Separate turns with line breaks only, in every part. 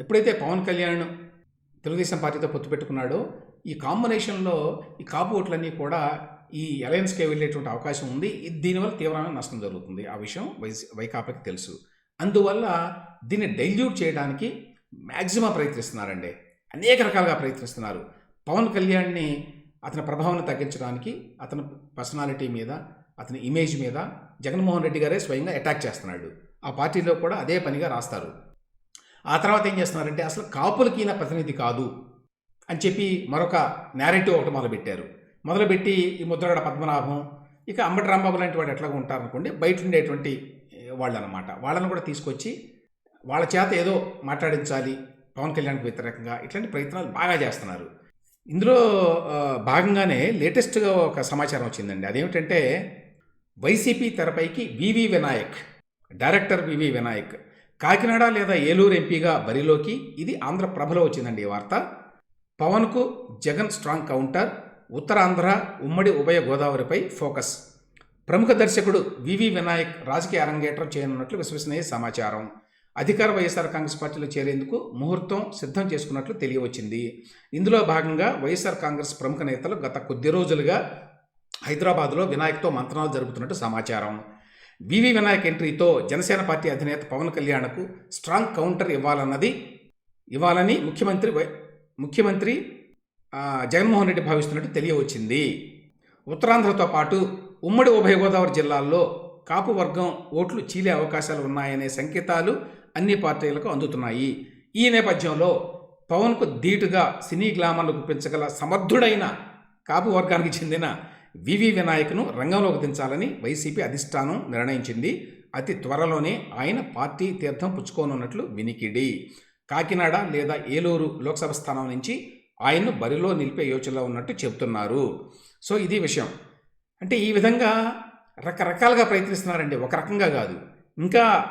ఎప్పుడైతే పవన్ కళ్యాణ్ తెలుగుదేశం పార్టీతో పొత్తు పెట్టుకున్నాడో ఈ కాంబినేషన్లో ఈ కాపు ఓట్లన్నీ కూడా ఈ అలయన్స్కే వెళ్ళేటువంటి అవకాశం ఉంది. దీనివల్ల తీవ్రమైన నష్టం జరుగుతుంది. ఆ విషయం వైస్ వైకాపాకి తెలుసు. అందువల్ల దీన్ని డైల్యూట్ చేయడానికి మ్యాక్సిమం ప్రయత్నిస్తున్నారండి. అనేక రకాలుగా ప్రయత్నిస్తున్నారు. పవన్ కళ్యాణ్ని అతని ప్రభావాన్ని తగ్గించడానికి అతని పర్సనాలిటీ మీద అతని ఇమేజ్ మీద జగన్మోహన్ రెడ్డి గారే స్వయంగా అటాక్ చేస్తున్నాడు. ఆ పార్టీలో కూడా అదే పనిగా రాస్తారు. ఆ తర్వాత ఏం చేస్తున్నారంటే అసలు కాపులకి ఈయన ప్రతినిధి కాదు అని చెప్పి మరొక నేరేటివ్ ఒకటి మొదలుపెట్టారు. మొదలుపెట్టి ఈ ముద్రగడ పద్మనాభం ఇక అంబటి రాంబాబు లాంటి వాడు ఎట్లాగో ఉంటారనుకోండి బయట ఉండేటువంటి వాళ్ళు అనమాట వాళ్ళని కూడా తీసుకొచ్చి వాళ్ళ చేత ఏదో మాట్లాడించాలి పవన్ కళ్యాణ్కి వ్యతిరేకంగా ఇట్లాంటి ప్రయత్నాలు బాగా చేస్తున్నారు. ఇందులో భాగంగానే లేటెస్ట్గా ఒక సమాచారం వచ్చిందండి. అదేమిటంటే వైసీపీ తెరపైకి V V Vinayak director V V Vinayak Kakinada లేదా ఏలూరు ఎంపీగా బరిలోకి ఇది ఆంధ్ర ప్రభలో వచ్చిందండి ఈ వార్త. పవన్కు జగన్ స్ట్రాంగ్ కౌంటర్ ఉత్తరాంధ్ర ఉమ్మడి ఉభయ గోదావరిపై ఫోకస్. ప్రముఖ దర్శకుడు వివి వినాయక్ రాజకీయ అరంగేట్రం చేయనున్నట్లు విశ్వసనీయ సమాచారం. అధికార వైఎస్ఆర్ కాంగ్రెస్ పార్టీలో చేరేందుకు ముహూర్తం సిద్ధం చేసుకున్నట్లు తెలియవచ్చింది. ఇందులో భాగంగా వైఎస్ఆర్ కాంగ్రెస్ ప్రముఖ నేతలు గత కొద్ది రోజులుగా హైదరాబాద్లో వినాయక్తో మంత్రణాలు జరుపుతున్నట్టు సమాచారం. వివి వినాయక్ ఎంట్రీతో జనసేన పార్టీ అధినేత పవన్ కళ్యాణ్కు స్ట్రాంగ్ కౌంటర్ ఇవ్వాలన్నది ఇవ్వాలని ముఖ్యమంత్రి వై- ముఖ్యమంత్రి జగన్మోహన్ రెడ్డి భావిస్తున్నట్టు తెలియవచ్చింది. ఉత్తరాంధ్రతో పాటు ఉమ్మడి ఉభయ గోదావరి జిల్లాల్లో కాపు వర్గం ఓట్లు చీలే అవకాశాలు ఉన్నాయనే సంకేతాలు అన్ని పార్టీలకు అందుతున్నాయి. ఈ నేపథ్యంలో పవన్కు ధీటుగా సినీ గ్లామర్లు గుప్పించగల సమర్థుడైన కాపు వర్గానికి చెందిన వివి వినాయక్ను రంగంలోకి దించాలని వైసీపీ అధిష్టానం నిర్ణయించింది. అతి త్వరలోనే ఆయన పార్టీ తీర్థం పుచ్చుకోనున్నట్లు వినికిడి. కాకినాడ లేదా ఏలూరు లోక్సభ స్థానం నుంచి ఆయన్ను బరిలో నిలిపే యోచనలో ఉన్నట్టు చెబుతున్నారు. సో ఇది విషయం. అంటే ఈ విధంగా రకరకాలుగా ప్రయత్నిస్తున్నారండి. ఒక రకంగా కాదు. ఇంకా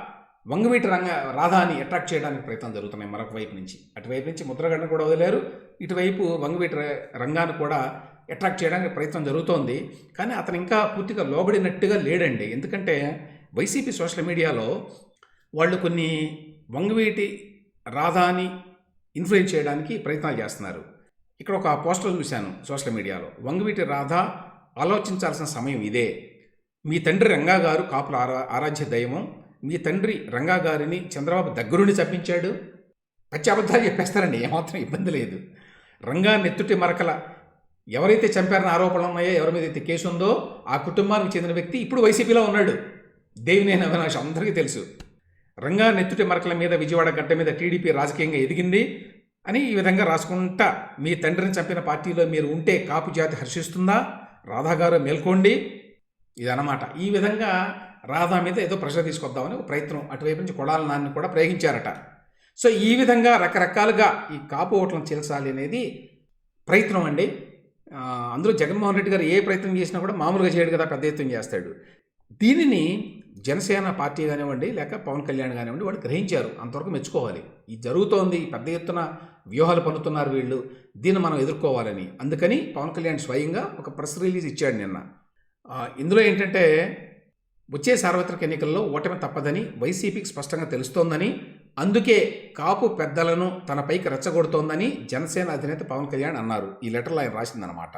వంగవీటి రంగ రాధాని అట్రాక్ట్ చేయడానికి ప్రయత్నం జరుగుతున్నాయి మరొక వైపు నుంచి. అటువైపు నుంచి ముద్రగడ్డ కూడా వదిలేరు. ఇటువైపు వంగవీటి రంగాన్ని కూడా అట్రాక్ట్ చేయడానికి ప్రయత్నం జరుగుతోంది. కానీ అతను ఇంకా పూర్తిగా లోబడినట్టుగా లేడండి. ఎందుకంటే వైసీపీ సోషల్ మీడియాలో వాళ్ళు కొన్ని వంగవీటి రాధాని ఇన్ఫ్లుయెన్స్ చేయడానికి ప్రయత్నాలు చేస్తున్నారు. ఇక్కడ ఒక పోస్టర్ చూశాను సోషల్ మీడియాలో. వంగవీటి రాధ ఆలోచించాల్సిన సమయం ఇదే. మీ తండ్రి రంగా గారు కాపుల ఆరా ఆరాధ్య దైవం. మీ తండ్రి రంగా గారిని చంద్రబాబు దగ్గరుండి చంపించాడు. పచ్చి అబద్ధాలు చెప్పేస్తారండి. ఏమాత్రం ఇబ్బంది లేదు. రంగా నెత్తుటి మరకల ఎవరైతే చంపారని ఆరోపణలు ఉన్నాయో ఎవరి మీద అయితే కేసు ఉందో ఆ కుటుంబానికి చెందిన వ్యక్తి ఇప్పుడు వైసీపీలో ఉన్నాడు. దేవినేని అవినాష్ అందరికీ తెలుసు. రంగా నెత్తుటి మరకల మీద విజయవాడ గడ్డ మీద టీడీపీ రాజకీయంగా ఎదిగింది అని ఈ విధంగా రాసుకుంటా మీ తండ్రిని చంపిన పార్టీలో మీరు ఉంటే కాపు జాతి హర్షిస్తుందా? రాధా గారు మేల్కోండి. ఇదన్నమాట. ఈ విధంగా రాధా మీద ఏదో ప్రెషర్ తీసుకొద్దామని ఒక ప్రయత్నం. అటువైపు నుంచి కొడాల నాన్ని కూడా ప్రయోగించారట సో ఈ విధంగా రకరకాలుగా ఈ కాపు ఓట్లను చేల్చాలి అనేది ప్రయత్నం అండి. అందులో జగన్మోహన్ రెడ్డి గారు ఏ ప్రయత్నం చేసినా కూడా మామూలుగా చేయడు కదా పెద్ద ఎత్తున చేస్తాడు. దీనిని జనసేన పార్టీ కానివ్వండి లేక పవన్ కళ్యాణ్ కానివ్వండి వాళ్ళు గ్రహించారు. అంతవరకు మెచ్చుకోవాలి. ఇది జరుగుతోంది పెద్ద ఎత్తున వ్యూహాలు పన్నుతున్నారు వీళ్ళు. దీన్ని మనం ఎదుర్కోవాలని. అందుకని పవన్ కళ్యాణ్ స్వయంగా ఒక ప్రెస్ రిలీజ్ ఇచ్చాడు నిన్న. ఇందులో ఏంటంటే వచ్చే సార్వత్రిక ఎన్నికల్లో ఓటమి తప్పదని వైసీపీకి స్పష్టంగా తెలుస్తోందని అందుకే కాపు పెద్దలను తనపైకి రెచ్చగొడుతోందని జనసేన అధినేత పవన్ కళ్యాణ్ అన్నారు. ఈ లెటర్లో ఆయన రాసిందనమాట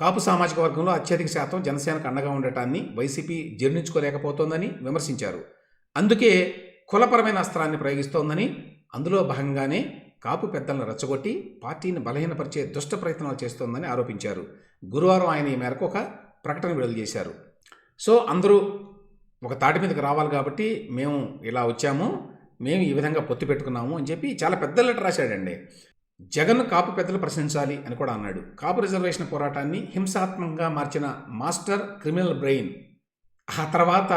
కాపు సామాజిక వర్గంలో అత్యధిక శాతం జనసేనకు అండగా ఉండటాన్ని వైసీపీ జీర్ణించుకోలేకపోతోందని విమర్శించారు. అందుకే కులపరమైన అస్త్రాన్ని ప్రయోగిస్తోందని అందులో భాగంగానే కాపు పెద్దలను రెచ్చగొట్టి పార్టీని బలహీనపరిచే దుష్ట ప్రయత్నాలు చేస్తోందని ఆరోపించారు. గురువారం ఆయన ఈ మేరకు ఒక ప్రకటన విడుదల చేశారు. సో అందరూ ఒక తాటి మీదకి రావాలి కాబట్టి మేము ఇలా వచ్చాము. మేము ఈ విధంగా పొత్తు పెట్టుకున్నాము అని చెప్పి చాలా పెద్ద లెటర్ రాశాడండి. జగన్ కాపు పెద్దలు ప్రశ్నించాలి అని కూడా అన్నాడు. కాపు రిజర్వేషన్ పోరాటాన్ని హింసాత్మకంగా మార్చిన మాస్టర్ క్రిమినల్ బ్రెయిన్ ఆ తర్వాత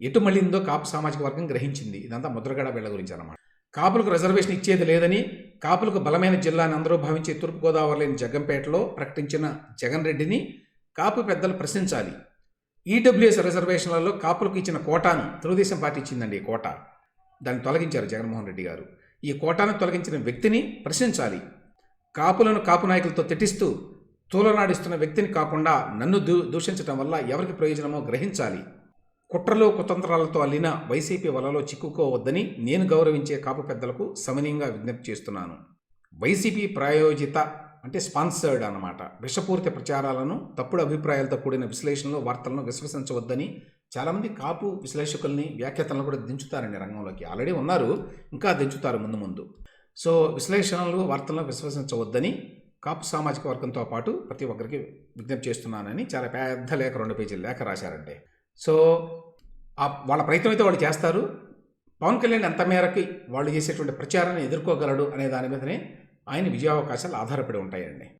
ఎటు మళ్ళిందో కాపు సామాజిక వర్గం గ్రహించింది. ఇదంతా ముద్రగడ వీళ్ళ గురించి అనమాట కాపులకు రిజర్వేషన్ ఇచ్చేది లేదని కాపులకు బలమైన జిల్లాని అందరూ భావించే తూర్పుగోదావరిలోని జగ్గంపేటలో ప్రకటించిన జగన్ రెడ్డిని కాపు పెద్దలు ప్రశ్నించాలి. ఈడబ్ల్యూఎస్ రిజర్వేషన్లలో కాపులకు ఇచ్చిన కోటాను తెలుగుదేశం పార్టీ ఇచ్చిందండి ఈ కోటా. దాన్ని తొలగించారు జగన్మోహన్ రెడ్డి గారు. ఈ కోటాను తొలగించిన వ్యక్తిని ప్రశ్నించాలి. కాపులను కాపు నాయకులతో తిట్టిస్తూ తూలనాడిస్తున్న వ్యక్తిని కాకుండా నన్ను దూ దూషించడం వల్ల ఎవరికి ప్రయోజనమో గ్రహించాలి. కుట్రలు కుతంత్రాలతో అల్లిన వైసీపీ వలలో చిక్కుకోవద్దని నేను గౌరవించే కాపు పెద్దలకు సమనీయంగా విజ్ఞప్తి చేస్తున్నాను. వైసీపీ ప్రాయోజిత అంటే స్పాన్సర్డ్ అన్నమాట. విషపూరిత ప్రచారాలను తప్పుడు అభిప్రాయాలతో కూడిన విశ్లేషణలు వార్తలను విశ్వసించవద్దని చాలామంది కాపు విశ్లేషకుల్ని వ్యాఖ్యాతలను కూడా దించుతారండి రంగంలోకి. ఆల్రెడీ ఉన్నారు ఇంకా దించుతారు ముందు ముందు. సో విశ్లేషణలు వార్తలను విశ్వసించవద్దని కాపు సామాజిక వర్గంతో పాటు ప్రతి ఒక్కరికి విజ్ఞప్తి చేస్తున్నానని చాలా పెద్ద లేఖ రెండు పేజీల లేఖ రాశారండి. సో వాళ్ళ ప్రయత్నం అయితే వాళ్ళు చేస్తారు. పవన్ కళ్యాణ్ ఎంత మేరకి వాళ్ళు చేసేటువంటి ప్రచారాన్ని ఎదుర్కోగలడు అనే దాని మీదనే ఆయన విజయావకాశాలు ఆధారపడి ఉంటాయండి.